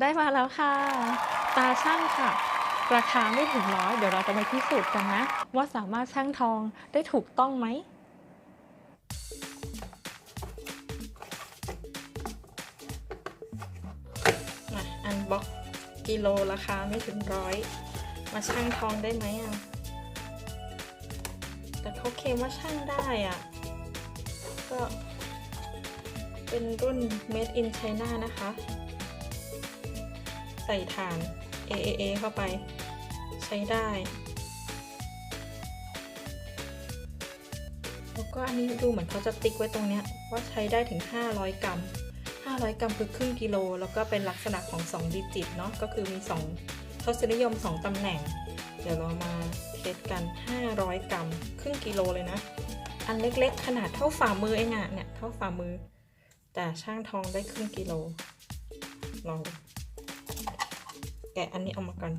ได้มาแล้วค่ะ ตาช่างค่ะ ราคาไม่ถึงร้อยเดี๋ยวเราจะมาพิสูจน์กันนะ ว่าสามารถช่างทองได้ถูกต้องไหมมาอันบ็อกกิโลราคาไม่ถึงร้อยมาช่างทองได้ไหมอะแต่เขาเคลมว่าช่างได้อะก็เป็นรุ่น made in China นะคะ ใส่ฐาน AAA เข้าไป ใช้ได้ แล้วก็อันนี้ดูเหมือนเขาจะติ๊กไว้ตรงเนี้ยว่าใช้ได้ถึง 500 กรัม 500 กรัมคือครึ่งกิโล แล้วก็เป็นลักษณะของ 2 ดิจิตเนาะก็คือมี 2 ทศนิยม 2 ตำแหน่ง เดี๋ยวเรามาเทสกัน 500 กรัม ครึ่งกิโลเลยนะ อันเล็กๆ ขนาดเท่าฝ่ามือเองอะเนี่ยเท่าฝ่ามือ แต่ช่างทองได้ครึ่งกิโลลองดู แกะอันนี้ออกมาก่อน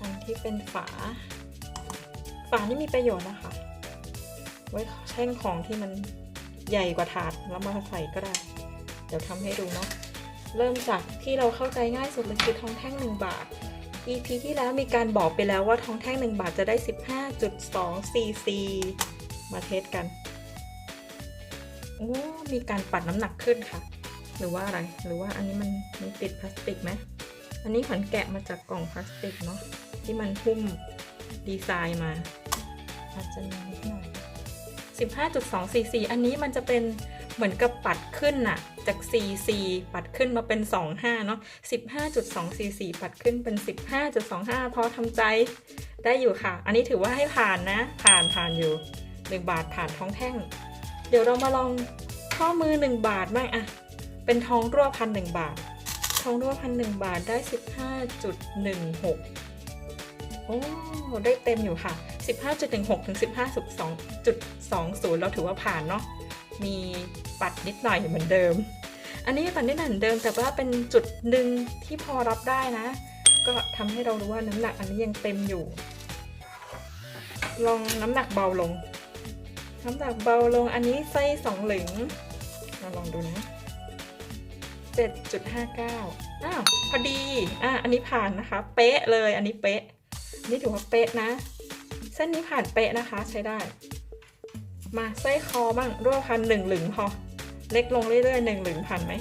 อันที่เป็นฝา ฝานี่มีประโยชน์นะคะ ไว้แช่งของที่มันใหญ่กว่าถาดแล้วมาใส่ก็ได้ เดี๋ยวทำให้ดูเนาะ เริ่มจากที่เราเข้าใจง่ายสุดเลยคือทองแท่ง 1 บาท EP ที่แล้วมีการบอกไปแล้วว่าทองแท่ง 1 บาทจะได้ 15.2 cc มาเทสกันโอ้มีการปัดน้ำหนักขึ้นค่ะ หรือว่าอะไร หรือว่าอันนี้มันมันติดพลาสติกไหม อันนี้ขวัญแกะมาจากกล่องพลาสติกเนาะที่มันหุ้มดีไซน์มาอาจจะมีนิดหน่อย15.2 cc อันนี้มันจะเป็นเหมือนกับปัดขึ้นน่ะ จาก cc ปัดขึ้นมาเป็น 25 เนาะ15.2 cc ปัดขึ้นเป็น 15.25พอทำใจได้อยู่ค่ะ อันนี้ถือว่าให้ผ่านนะ ผ่านผ่านอยู่ 1 บาทผ่านท้องแท่ง เดี๋ยวเรามาลองข้อมือ 1 บาทบ้างอะเป็นทองรั่วพันหนึ่งบาท ทองรั่วพันหนึ่งบาทได้15.16โอ้ได้เต็มอยู่ค่ะ 15.16 ถึง 15.2.20 เราถือว่าผ่านเนาะ มีปัดนิดหน่อยเหมือนเดิม อันนี้ปัดนิดหน่อยเหมือนเดิม แต่ว่าเป็นจุดหนึ่งที่พอรับได้นะ ก็ทำให้เรารู้ว่าน้ำหนักอันนี้ยังเต็มอยู่ ลองน้ำหนักเบาลง น้ำหนักเบาลง อันนี้ไส้สองหลึงเราลองดูนะ 7.59 อ้าว พอดี อะ อันนี้ผ่านนะคะ เป๊ะเลย อันนี้เป๊ะนนี้ถือว่าเป๊ะนะ เส้นนี้ผ่านเป๊ะนะคะ ใช้ได้ มาไส้คอบ้างรั่วพันหนึ่งหลึงพอ เล็กลงเรื่อยๆหนึ่งหลึงพันไหม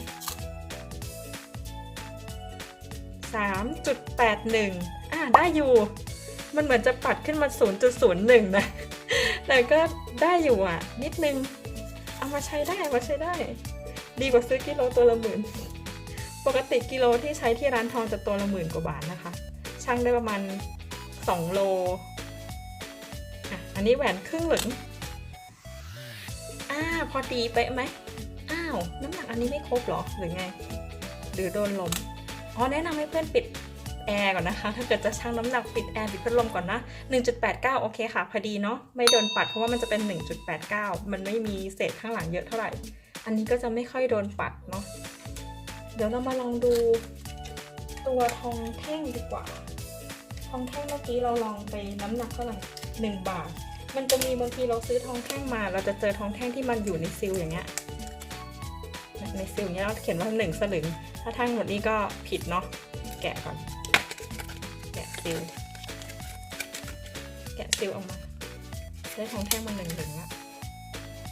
3.81 อะ ได้อยู่ มันเหมือนจะปัดขึ้นมา 0.01 นะ แต่ก็ได้อยู่อะ นิดนึง เอามาใช้ได้ เอามาใช้ได้ ดีกว่าซื้อกิโลตัวละหมื่น ปกติกิโลที่ใช้ที่ร้านทองจะตัวละหมื่นกว่าบาทนะคะช่างได้ประมาณ 2 โลอะอันนี้แหวนครึ่งหลึงอ่าพอดีเป๊ะไหมอ้าวน้ำหนักอันนี้ไม่ครบเหรอหรือไง หรือโดนลมอ๋อแนะนำให้เพื่อนปิดแอร์ก่อนนะคะถ้าเกิดจะชั่งน้ำหนักปิดแอร์ปิดพัดลมก่อนนะ 1.89 โอเคค่ะ พอดีเนาะไม่โดนปัดเพราะว่ามันจะเป็น 1.89 มันไม่มีเศษข้างหลังเยอะเท่าไหร่ อันนี้ก็จะไม่ค่อยโดนปัดเนาะ เดี๋ยวเรามาลองดูตัวทองแท่งดีกว่า ทองแท่งเมื่อกี้เราลองไปน้ำหนักเท่าไหร่หนึ่งบาท มันจะมีบางทีเราซื้อทองแท่งมา เราจะเจอทองแท่งที่มันอยู่ในซิลอย่างเงี้ย ในซิลเนี้ยเราเขียนว่าหนึ่งสลึง ถ้าทั้งหมดนี้ก็ผิดเนาะ แกะก่อน แกะซิล แกะซิลออกมา ได้ทองแท่งมาหนึ่งหนึ่งละ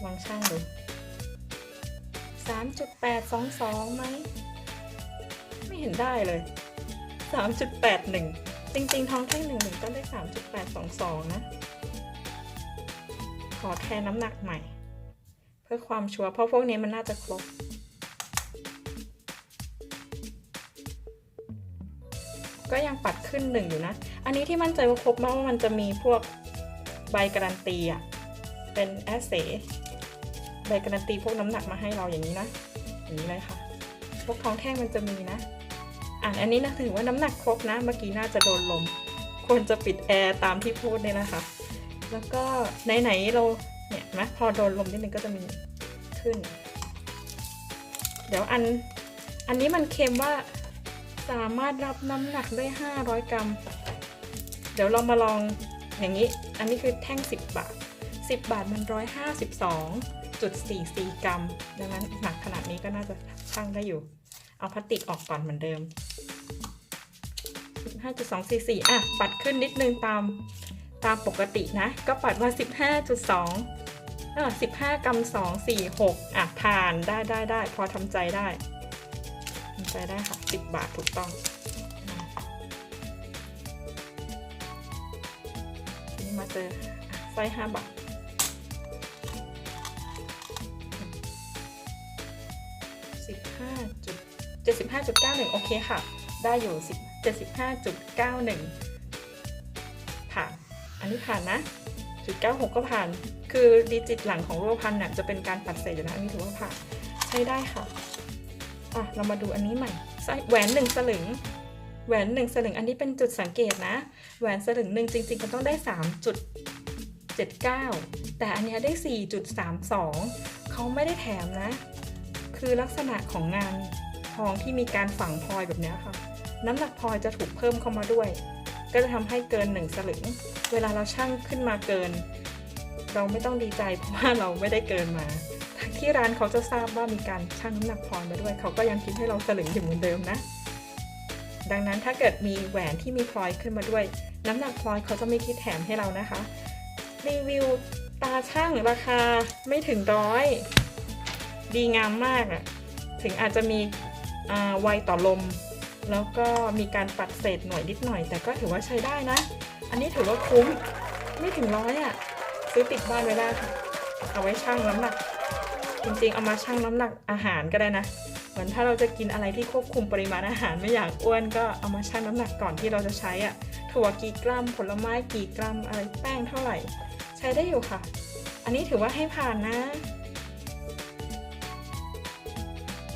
ลองช่างดู3.822ไหมไหม เห็นได้เลย 3.81 จริง ๆ ท้องแท่งหนึ่งหนึ่งต้องได้ 3.822 นะ ขอแทนน้ำหนักใหม่ เพื่อความชัวร์เพราะพวกนี้มันน่าจะครบก็ยังปัดขึ้นหนึ่งอยู่นะ อันนี้ที่มั่นใจว่าครบมากว่ามันจะมีพวกใบการันตีอะเป็นแอสเซใบการันตีพวกน้ำหนักมาให้เราอย่างนี้นะ อย่างนี้เลยค่ะ พวกท้องแท่งมันจะมีนะ อะอันนี้นะถือว่าน้ำหนักครบนะ เมื่อกี้น่าจะโดนลม ควรจะปิดแอร์ตามที่พูดเนี่ยนะคะ แล้วก็ไหนๆเราเนี่ยนะพอโดนลมนิดนึงก็จะมีขึ้น เดี๋ยวอันอันนี้มันเค็มว่าสามารถรับน้ำหนักได้ 500 กรัม เดี๋ยวเรามาลองอย่างนี้ อันนี้คือแท่ง 10 บาท 10 บาทมัน 152.44 กรัม ดังนั้นหนักขนาดนี้ก็น่าจะชั่งได้อยู่ เอาพลาสติกออกก่อนเหมือนเดิม 15.244อะ ปัดขึ้นนิดนึงตามตามปกตินะ ก็ปัดว่า15.2อะ15กรัม2 4 6อะผ่านได้ได้ได้ พอทำใจได้ทำใจได้ค่ะ 10 บาทถูกต้องทีนี้มาเจออะไส้5บาทสิบห้าจุดเจ็ดสิบห้าจุดเก้าหนึ่งโอเคค่ะ ได้อยู่สิ บเจ็ดสิบห้าจุดเก้าหนึ่งผ่าน อันนี้ผ่านนะจุดเก้าหกก็ผ่าน คือดิจิตหลังของรูปพันธ์เนี่ยจะเป็นการปัดเศษอยู่นะอันนี้ถือว่าผ่าน ใช้ได้ค่ะ อะ เรามาดูอันนี้ใหม่ไส้แหวนหนึ่งสลึง แหวนหนึ่งสลึง อันนี้เป็นจุดสังเกตนะ แหวนสลึงหนึ่งจริงๆมันต้องได้สามจุดเจ็ดเก้าแต่อันเนี้ยได้สี่จุดสามสองเขาไม่ได้แถมนะ คือลักษณะของงานทองที่มีการฝังพลอยแบบนี้ค่ะ น้ำหนักพลอยจะถูกเพิ่มเข้ามาด้วย ก็จะทำให้เกินหนึ่งสลึง เวลาเราชั่งขึ้นมาเกิน เราไม่ต้องดีใจเพราะว่าเราไม่ได้เกินมาที่ร้านเขาจะทราบว่ามีการชั่งน้ำหนักพลอยมาด้วย เขาก็ยังคิดให้เราสลึงอยู่เหมือนเดิมนะ ดังนั้นถ้าเกิดมีแหวนที่มีพลอยขึ้นมาด้วย น้ำหนักพลอยเขาจะไม่คิดแถมให้เรานะคะ รีวิวตาช่างราคาไม่ถึงร้อย ดีงามมากอะถึงอาจจะมีอ่าไวต่อลม แล้วก็มีการปัดเศษหน่อยนิดหน่อย แต่ก็ถือว่าใช้ได้นะ อันนี้ถือว่าคุ้มไม่ถึงร้อยอะซื้อติดบ้านไว้ได้ค่ะ เอาไว้ชั่งน้ำหนัก จริงๆ เอามาชั่งน้ำหนักอาหารก็ได้นะ เหมือนถ้าเราจะกินอะไรที่ควบคุมปริมาณอาหารไม่อยากอ้วนก็เอามาชั่งน้ำหนักก่อนที่เราจะใช้อะถั่วกี่กรัมผลไม้กี่กรัมอะไรแป้งเท่าไหร่ ใช้ได้อยู่ค่ะ อันนี้ถือว่าให้ผ่านนะ